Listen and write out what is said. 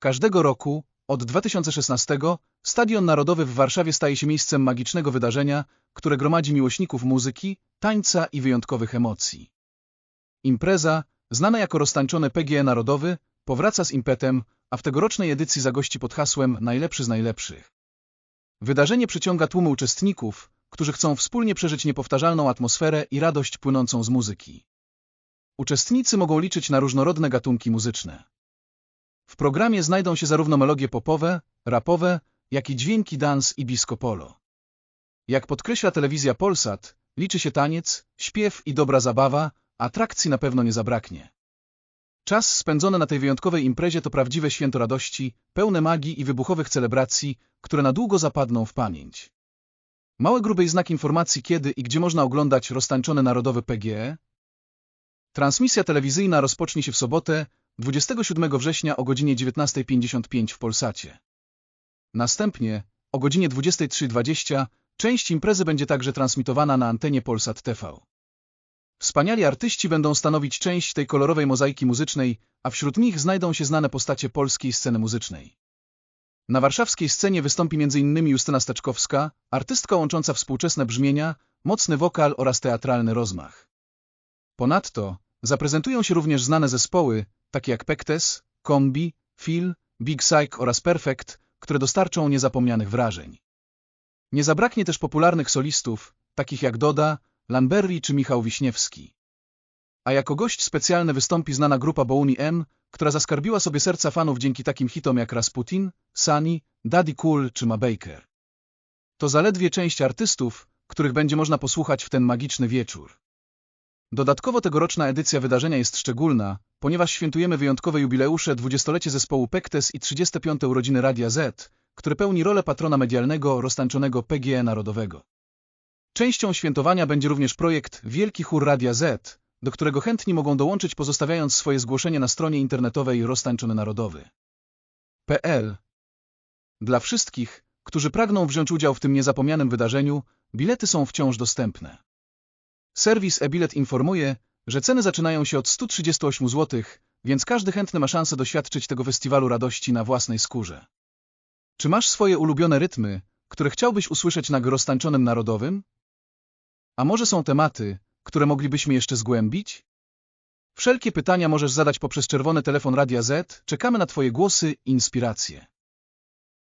Każdego roku, od 2016, Stadion Narodowy w Warszawie staje się miejscem magicznego wydarzenia, które gromadzi miłośników muzyki, tańca i wyjątkowych emocji. Impreza, znana jako roztańczone PGE Narodowy, powraca z impetem, a w tegorocznej edycji zagości pod hasłem Najlepszy z najlepszych. Wydarzenie przyciąga tłumy uczestników, którzy chcą wspólnie przeżyć niepowtarzalną atmosferę i radość płynącą z muzyki. Uczestnicy mogą liczyć na różnorodne gatunki muzyczne. W programie znajdą się zarówno melodie popowe, rapowe, jak i dźwięki dance i disco polo. Jak podkreśla telewizja Polsat, liczy się taniec, śpiew i dobra zabawa, atrakcji na pewno nie zabraknie. Czas spędzony na tej wyjątkowej imprezie to prawdziwe święto radości, pełne magii i wybuchowych celebracji, które na długo zapadną w pamięć. Mały grubej znak informacji kiedy i gdzie można oglądać roztańczone narodowe PGE. Transmisja telewizyjna rozpocznie się w sobotę, 27 września o godzinie 19.55 w Polsacie. Następnie, o godzinie 23.20, część imprezy będzie także transmitowana na antenie Polsat TV. Wspaniali artyści będą stanowić część tej kolorowej mozaiki muzycznej, a wśród nich znajdą się znane postacie polskiej sceny muzycznej. Na warszawskiej scenie wystąpi m.in. Justyna Steczkowska, artystka łącząca współczesne brzmienia, mocny wokal oraz teatralny rozmach. Ponadto zaprezentują się również znane zespoły, takie jak Pektes, Kombi, Phil, Big Psych oraz Perfect, które dostarczą niezapomnianych wrażeń. Nie zabraknie też popularnych solistów, takich jak Doda, Lamberri czy Michał Wiśniewski. A jako gość specjalny wystąpi znana grupa Bouni M, która zaskarbiła sobie serca fanów dzięki takim hitom jak Rasputin, Sunny, Daddy Cool czy Ma Baker. To zaledwie część artystów, których będzie można posłuchać w ten magiczny wieczór. Dodatkowo tegoroczna edycja wydarzenia jest szczególna, ponieważ świętujemy wyjątkowe jubileusze 20-lecie zespołu Pektes i 35. urodziny Radia Z, które pełni rolę patrona medialnego roztańczonego PGE Narodowego. Częścią świętowania będzie również projekt Wielki Chór Radia Z, do którego chętni mogą dołączyć pozostawiając swoje zgłoszenie na stronie internetowej Roztańczony Narodowy. PL Dla wszystkich, którzy pragną wziąć udział w tym niezapomnianym wydarzeniu, bilety są wciąż dostępne. Serwis e-bilet informuje, że ceny zaczynają się od 138 zł, więc każdy chętny ma szansę doświadczyć tego festiwalu radości na własnej skórze. Czy masz swoje ulubione rytmy, które chciałbyś usłyszeć na roztańczonym narodowym? A może są tematy, które moglibyśmy jeszcze zgłębić? Wszelkie pytania możesz zadać poprzez czerwony telefon Radia Z. Czekamy na Twoje głosy i inspiracje.